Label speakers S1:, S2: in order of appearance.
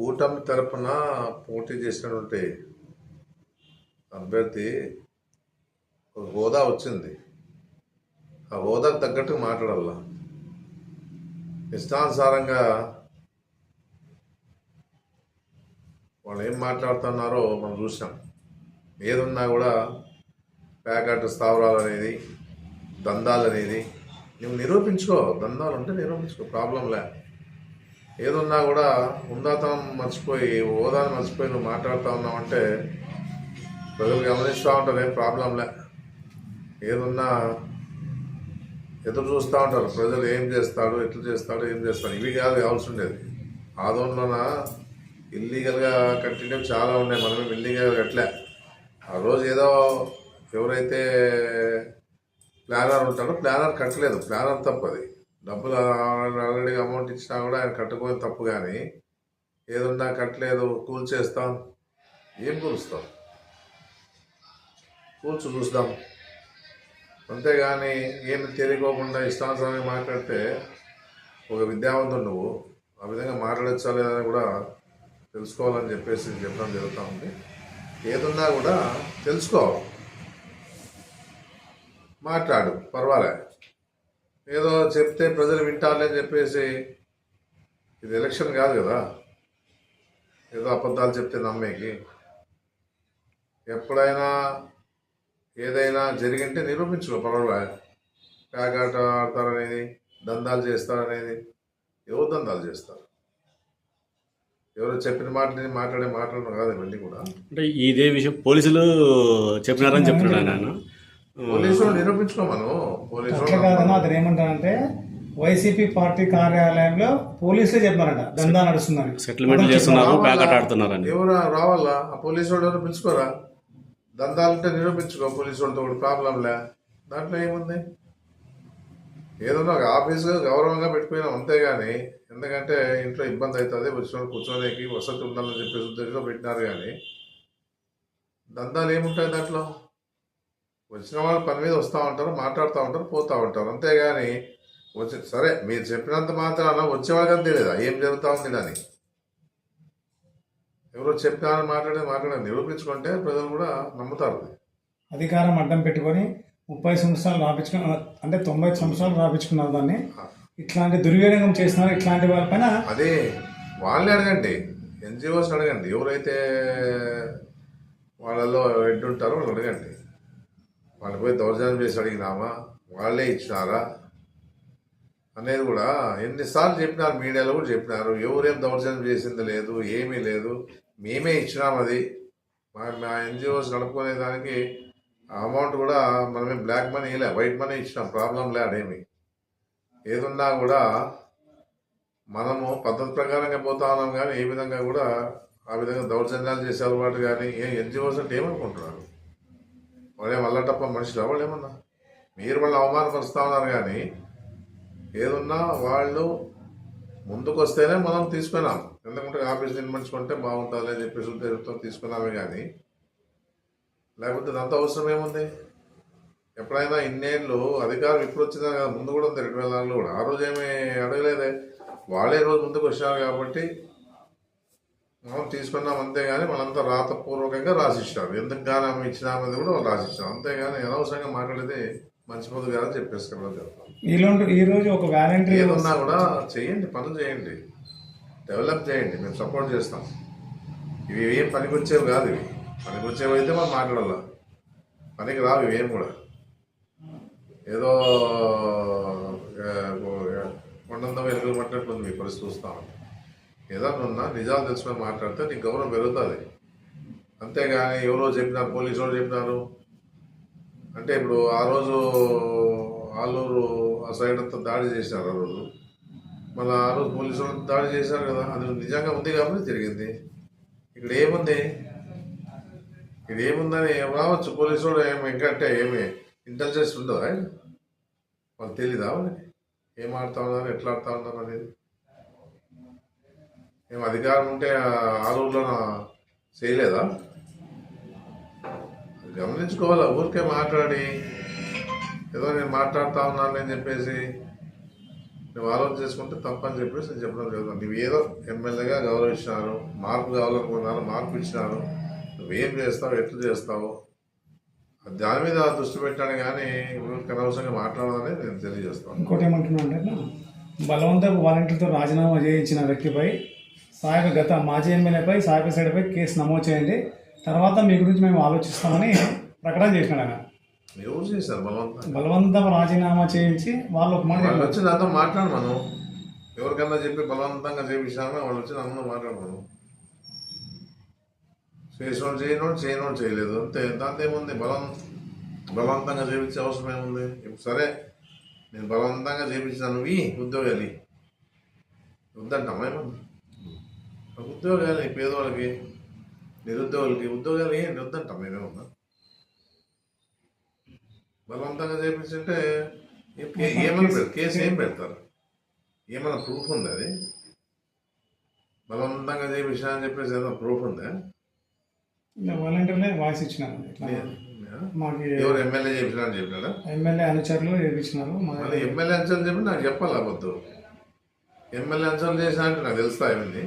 S1: కూటమి తరపున పోటీ చేసినటువంటి అభ్యర్థి ఒక హోదా వచ్చింది. ఆ హోదాకు తగ్గట్టు మాట్లాడాల? ఇష్టానుసారంగా వాళ్ళు ఏం మాట్లాడుతున్నారో మనం చూసాం ఏదున్నా కూడా ప్యాకెట్ స్థావరాలు అనేది దందాలు అనేది నువ్వు నిరూపించుకో. దందాలు ఉంటే నిరూపించుకో. ప్రాబ్లం లే. ఏదున్నా కూడా ఉందాతనం మర్చిపోయి హోదాను మర్చిపోయి నువ్వు మాట్లాడుతూ ఉన్నావంటే ప్రజలు గమనిస్తూ ఉంటారు ఏం ప్రాబ్లంలే ఏదున్నా ఎదురు చూస్తూ ఉంటారు ప్రజలు ఏం చేస్తాడు ఎట్లా చేస్తాడు ఏం చేస్తాడు ఇవి కాదు కావాల్సి ఉండేది ఆదోళన ఇల్లీగల్గా కట్టినవి చాలా ఉన్నాయి మనమే ఇల్లీగల్గా కట్టలే. ఆ రోజు ఏదో ఎవరైతే ప్లానర్ ఉంటాడో ప్లానర్ కట్టలేదు ప్లానర్ తప్పది. డబ్బులు ఆల్రెడీ అమౌంట్ ఇచ్చినా కూడా ఆయన కట్టుకోని తప్పు కానీ ఏదున్నా కట్టలేదు కూల్చేస్తాం. ఏం కూలుస్తాం? కూల్చు చూస్తాం అంతేగాని ఏమి తెలియకోకుండా ఇష్టానుసారంగా మాట్లాడితే ఒక విద్యావంతుడు నువ్వు ఆ విధంగా మాట్లాడచ్చా లేదని కూడా తెలుసుకోవాలని చెప్పేసి చెప్పడం జరుగుతూ ఉంది. ఏదున్నా కూడా తెలుసుకో. మాట్లాడు. పర్వాలే. ఏదో చెప్తే ప్రజలు వింటారని చెప్పేసి ఇది ఎలక్షన్ కాదు కదా. ఏదో అబద్ధాలు చెప్తే నమ్మేకి. ఎప్పుడైనా ఏదైనా జరిగింటే నిరూపించుకో పర్వాలే. ప్యాకాట ఆడతారనేది దందాలు చేస్తారనేది ఎవరు దందాలు చేస్తారు? ఎవరు చెప్పిన మాటని మాట్లాడే మాటలు కాదు ఇవన్నీ కూడా.
S2: అంటే ఇదే విషయం పోలీసులు చెప్పినారని చెప్తున్నాడు ఆయన.
S1: పోలీసులు
S3: అతను ఏమంటారంటే వైసీపీ పార్టీ కార్యాలయంలో పోలీసులే చెప్పారంట దందా నడుస్తుందని.
S2: సెటిల్మెంట్లు చేస్తున్నారు? ప్యాకెట్ ఆడుతున్నారని.
S1: ఎవరు రావాలా? ఆ పోలీసు వాళ్ళు ఎవరు పిలుచుకోరా? దందాలంటే నిరూపించుకో పోలీసు వాళ్ళతో కూడా ప్రాబ్లంలే దాంట్లో ఏముంది? ఏదన్నా ఒక ఆఫీసు గౌరవంగా పెట్టుకున్నాం అంతేగాని ఎందుకంటే ఇంట్లో ఇబ్బంది అవుతుంది వచ్చిన వాళ్ళు కూర్చోనేకి వసతి ఉండాలని చెప్పేసి ఉద్దేశంలో పెట్టినారు కానీ దందాలు ఏముంటాయి దాంట్లో? వచ్చిన వాళ్ళు పని మీద వస్తూ ఉంటారు మాట్లాడుతూ ఉంటారు పోతూ ఉంటారు. అంతేగాని వచ్చి సరే మీరు చెప్పినంత మాత్రాన వచ్చేవాళ్ళకని తెలియదా? ఏం జరుగుతూ ఉంది అని ఎవరో చెప్పినారని మాట్లాడే మాట్లాడే నిరూపించుకుంటే ప్రజలు కూడా నమ్ముతారు.
S3: అధికారం అడ్డం పెట్టుకొని ముప్పై సంవత్సరాలు రాపించుకున్న అంటే తొంభై సంవత్సరాలు రాపించుకున్నారు దాన్ని. ఇట్లాంటి దుర్వినియోగం చేస్తున్నారు ఇట్లాంటి వాళ్ళపైన
S1: అదే వాళ్ళని అడగండి. ఎన్జిఓస్ అడగండి. ఎవరైతే వాళ్ళలో హెడ్ ఉంటారో వాళ్ళు అడగండి. వాళ్ళు పోయి దౌర్జన్యం చేసి అడిగినామా? వాళ్ళే ఇచ్చినారా? అనేది కూడా ఎన్నిసార్లు చెప్పినారు మీడియాలో కూడా చెప్పినారు. ఎవరేం దౌర్జన్యం చేసింది లేదు ఏమీ లేదు. మేమే ఇచ్చినాం అది. మా మా ఎన్జిఓస్ నడుపుకునే దానికి అమౌంట్ కూడా మనమే బ్లాక్ మనీ లే వైట్ మనీ ఇచ్చినాం. ప్రాబ్లం లే ఏదున్నా కూడా మనము పద్ధతి ప్రకారంగా పోతా ఉన్నాం కానీ ఏ విధంగా కూడా ఆ విధంగా దౌర్జన్యాలు చేసే అలవాటు కానీ ఏ ఎన్జిఓస్ అంటే ఏమనుకుంటున్నారు? వాళ్ళే మల్లటప్ప మనుషులు వాళ్ళు ఏమన్నా? మీరు వాళ్ళు అవమానపరుస్తా ఉన్నారు కానీ ఏదున్నా వాళ్ళు ముందుకు వస్తేనే మనం తీసుకున్నాం. ఎందుకంటే ఆఫీస్ నిర్మించుకుంటే బాగుంటుంది అని చెప్పేసి ఉద్దేశంతో తీసుకున్నామే కానీ. లేకపోతే ఇదంతా అవసరం ఏముంది? ఎప్పుడైనా ఇన్నేళ్ళు అధికారం ఇప్పుడు వచ్చిందా కదా? ముందు కూడా ఉంది రెండు వేల నాలుగులో కూడా. ఆ రోజు ఏమీ అడగలేదే. వాళ్ళే రోజు ముందుకు వచ్చినారు కాబట్టి మనం తీసుకున్నాం అంతేగాని మనంతా రాతపూర్వకంగా రాసిచ్చారు. ఎందుకు గానీ ఆమె ఇచ్చినామది కూడా వాళ్ళు రాసిచ్చారు అంతేగాని అనవసరంగా మాట్లాడేది మంచి పద్ధతి కాదని చెప్పేసుకోవడం జరుగుతాం
S3: ఈ రోజు ఒక వాలంటీర్
S1: ఏదున్నా కూడా చేయండి పనులు చేయండి. డెవలప్ చేయండి. మేము సపోర్ట్ చేస్తాం. ఇవి ఏం పనికి వచ్చేవి కాదు ఇవి. పనికి వచ్చేవి అయితే మనం మాట్లాడాల? పనికి రావు ఇవేం కూడా. ఏదో కొండంతో వెలుగులు పట్టినట్లుంది మీ పరిస్థితి చూస్తాం ఏదైనా ఉన్నా నిజాలు తెలుసుకొని మాట్లాడితే నీకు గౌరవం పెరుగుతుంది. అంతేగాని ఎవరో చెప్పినారు పోలీసు వాళ్ళు చెప్పినారు. అంటే ఇప్పుడు ఆ రోజు ఆలూరు ఆ సైడ్ అంతా దాడి చేశారు ఆ రోజు. మళ్ళీ ఆ రోజు పోలీసు వాళ్ళు దాడి చేశారు కదా అది నిజంగా ఉంది కాబట్టి జరిగింది. ఇక్కడ ఏముంది? ఇక్కడ ఏముందని రావచ్చు? పోలీసు వాళ్ళు ఏమి ఇంకంటే ఏమి ఇంటెలిజెన్స్ ఉండదా? వాళ్ళు తెలీదా వాళ్ళకి? ఏం ఆడుతా ఉన్నారు? ఎట్లా ఆడుతా ఉన్నారు అనేది? మేము అధికారం ఉంటే ఆలూరులో చేయలేదా? గమనించుకోవాలా ఊరికే మాట్లాడి. ఏదో నేను మాట్లాడుతా ఉన్నాను అని చెప్పేసి నువ్వు ఆలోచన చేసుకుంటే తప్పని చెప్పేసి నేను చెప్పడం లేదు నువ్వు ఏదో ఎమ్మెల్యేగా గౌరవించినారు మార్పు కావాలనుకున్నారు మార్పు ఇచ్చినారు. నువ్వేం చేస్తావు ఎట్లు చేస్తావు? దాని మీద దృష్టి పెట్టాను కానీ ఊరికి అనవసరంగా మాట్లాడాలని నేను తెలియజేస్తాను.
S3: ఇంకోటి ఏమంటున్నా అంటే బలవంతపు వాలంటీర్తో రాజీనామా చేయించిన వ్యక్తిపై సాయక గత మాజీ ఎమ్మెల్యేపై సాయక సైడ్పై కేసు నమోదు చేయండి. తర్వాత మీ గురించి మేము ఆలోచిస్తామని ప్రకటన చేసినాడు ఆయన.
S1: ఎవరు చేశారు? బలవంతంగా?
S3: బలవంతం రాజీనామా చేయించి వాళ్ళు ఒక మాట
S1: వాళ్ళు. వచ్చి నాతో మాట్లాడు మనం. ఎవరికన్నా చెప్పి బలవంతంగా చేపించామో వాళ్ళు వచ్చి నన్ను మాట్లాడమను చేసినోడు చేయనోడు చేయనోడు చేయలేదు. అంతే దాంతో ఏముంది? బలం బలవంతంగా చేపించే అవసరం ఏముంది? ఇప్పుడు సరే నేను బలవంతంగా చేపించాను ఈ ఉద్యోగాలు. వద్దంటామా ఏమన్నా ఉద్యోగాలు పేదవాళ్ళకి నిరుద్యోగులకి ఉద్యోగాలు ఏంటి వద్దంటాం మేమేమన్నా బలవంతంగా చేపించుంటే ఏ- ఏమని కేసు ఏం పెడతారు? ఏమైనా ప్రూఫ్ ఉంది అది? బలవంతంగా చేపించా అని చెప్పేసి ఏదో ప్రూఫ్ ఉందా?
S3: వాలంటీర్లే వాయిస్ ఇచ్చినారు. మాకు
S1: ఎవరు ఎమ్మెల్యే చేపించినా అని చెప్పినాడా?
S3: ఎమ్మెల్యే అనుచరులు
S1: మళ్ళీ ఎమ్మెల్యే అంశాలు చెప్పి నాకు చెప్పాలి అబద్ధం ఎమ్మెల్యే అంశాలు చేసినా అంటే నాకు తెలుస్తా ఇవన్నీ